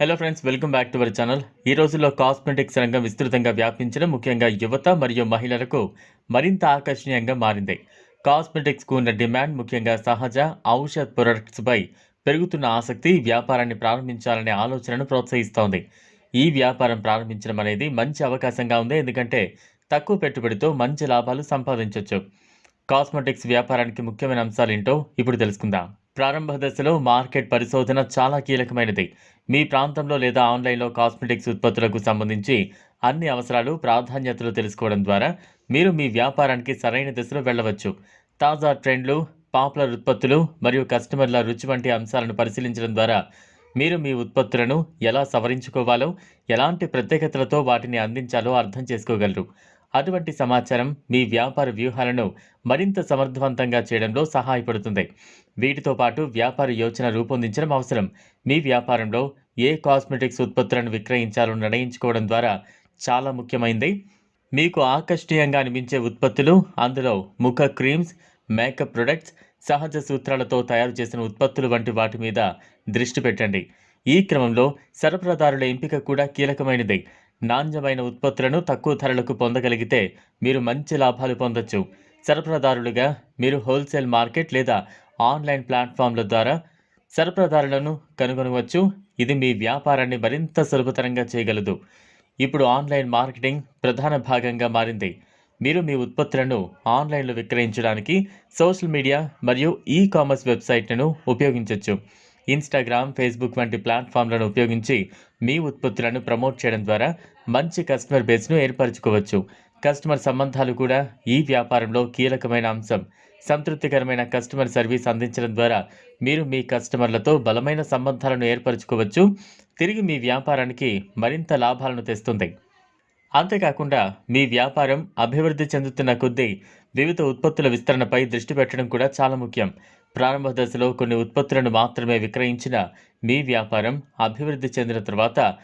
Hello friends welcome back to our channel ఈ రోజుల్లో cosmetics రంగం విస్తృతంగా వ్యాపించడం ముఖ్యంగా యువత మరియు మహిళలకు మరింత ఆకర్షణీయంగా మారింది. కాస్మెటిక్స్కు ఉన్న డిమాండ్ ముఖ్యంగా సహజ ఔషధ ప్రొడక్ట్స్పై పెరుగుతున్న ఆసక్తి వ్యాపారాన్ని ప్రారంభించాలనే ఆలోచనను ప్రోత్సహిస్తోంది. ఈ వ్యాపారం ప్రారంభించడం అనేది మంచి అవకాశంగా ఉంది ఎందుకంటే తక్కువ పెట్టుబడితో మంచి లాభాలు సంపాదించవచ్చు కాస్మెటిక్స్ వ్యాపారానికి ముఖ్యమైన అంశాలు ఏంటో ఇప్పుడు తెలుసుకుందాం. ప్రారంభ దశలో మార్కెట్ పరిశోధన చాలా కీలకమైనది. మీ ప్రాంతంలో లేదా ఆన్లైన్లో కాస్మెటిక్స్ ఉత్పత్తులకు సంబంధించి అన్ని అవసరాలు ప్రాధాన్యతలు తెలుసుకోవడం ద్వారా మీరు మీ వ్యాపారానికి సరైన దిశలో వెళ్ళవచ్చు. తాజా ట్రెండ్లు పాపులర్ ఉత్పత్తులు మరియు కస్టమర్ల రుచి వంటి అంశాలను పరిశీలించడం ద్వారా మీరు మీ ఉత్పత్తులను ఎలా సవరించుకోవాలో ఎలాంటి ప్రత్యేకతలతో వాటిని అందించాలో అర్థం చేసుకోగలరు. అటువంటి సమాచారం మీ వ్యాపార వ్యూహాలను మరింత సమర్థవంతంగా చేయడంలో సహాయపడుతుంది. వీటితో పాటు వ్యాపార యోచన రూపొందించడం అవసరం. మీ వ్యాపారంలో ఏ కాస్మెటిక్స్ ఉత్పత్తులను విక్రయించాలో నిర్ణయించుకోవడం ద్వారా చాలా ముఖ్యమైనది మీకు ఆకర్షణీయంగా అనిపించే ఉత్పత్తులు అందులో ముఖ క్రీమ్స్ మేకప్ ప్రొడక్ట్స్ సహజ సూత్రాలతో తయారు చేసిన ఉత్పత్తులు వంటి వాటి మీద దృష్టి పెట్టండి. ఈ క్రమంలో సరఫరాదారుల ఎంపిక కూడా కీలకమైనది. నాణ్యమైన ఉత్పత్తులను తక్కువ ధరలకు పొందగలిగితే మీరు మంచి లాభాలు పొందొచ్చు. సరఫరాదారులుగా మీరు హోల్సేల్ మార్కెట్ లేదా ఆన్లైన్ ప్లాట్ఫామ్ల ద్వారా సరఫరాదారులను కనుగొనవచ్చు. ఇది మీ వ్యాపారాన్ని మరింత సులభతరంగా చేయగలదు. ఇప్పుడు ఆన్లైన్ మార్కెటింగ్ ప్రధాన భాగంగా మారింది. మీరు మీ ఉత్పత్తులను ఆన్లైన్లో విక్రయించడానికి సోషల్ మీడియా మరియు ఈ కామర్స్ వెబ్సైట్లను ఉపయోగించవచ్చు ఇన్స్టాగ్రామ్ ఫేస్బుక్ వంటి ప్లాట్ఫామ్లను ఉపయోగించి మీ ఉత్పత్తులను ప్రమోట్ చేయడం ద్వారా మంచి కస్టమర్ బేస్ను ఏర్పరచుకోవచ్చు. కస్టమర్ సంబంధాలు కూడా ఈ వ్యాపారంలో కీలకమైన అంశం. సంతృప్తికరమైన కస్టమర్ సర్వీస్ అందించడం ద్వారా మీరు మీ కస్టమర్లతో బలమైన సంబంధాలను ఏర్పరచుకోవచ్చు. తిరిగి మీ వ్యాపారానికి మరింత లాభాలను తెస్తుంది. అంతేకాకుండా మీ వ్యాపారం అభివృద్ధి చెందుతున్న కొద్దీ వివిధ ఉత్పత్తుల విస్తరణపై దృష్టి పెట్టడం కూడా చాలా ముఖ్యం. ప్రారంభ దశలో కొన్ని ఉత్పత్తులను మాత్రమే విక్రయించిన మీ వ్యాపారం అభివృద్ధి చెందిన తర్వాత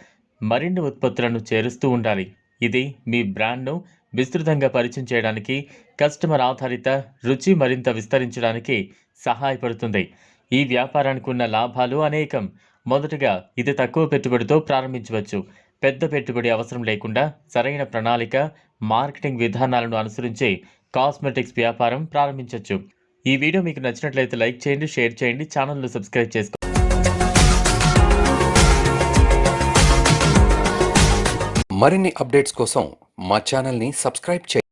మరిన్ని ఉత్పత్తులను చేరుస్తూ ఉండాలి. ఇది మీ బ్రాండ్ను విస్తృతంగా పరిచయం చేయడానికి కస్టమర్ ఆధారిత రుచి మరింత విస్తరించడానికి సహాయపడుతుంది. ఈ వ్యాపారానికి ఉన్న లాభాలు అనేకం. మొదటగా ఇది తక్కువ పెట్టుబడితో ప్రారంభించవచ్చు. పెద్ద పెట్టుబడి అవసరం లేకుండా సరైన ప్రణాళిక మార్కెటింగ్ విధానాలను అనుసరించి కాస్మెటిక్స్ వ్యాపారం ప్రారంభించవచ్చు. ఈ వీడియో మీకు నచ్చినట్లయితే లైక్ చేయండి షేర్ చేయండి ఛానల్ను సబ్స్క్రైబ్ చేసుకోండి మరిన్ని అప్డేట్స్ కోసం మా ఛానల్ని సబ్స్క్రైబ్ చేయండి.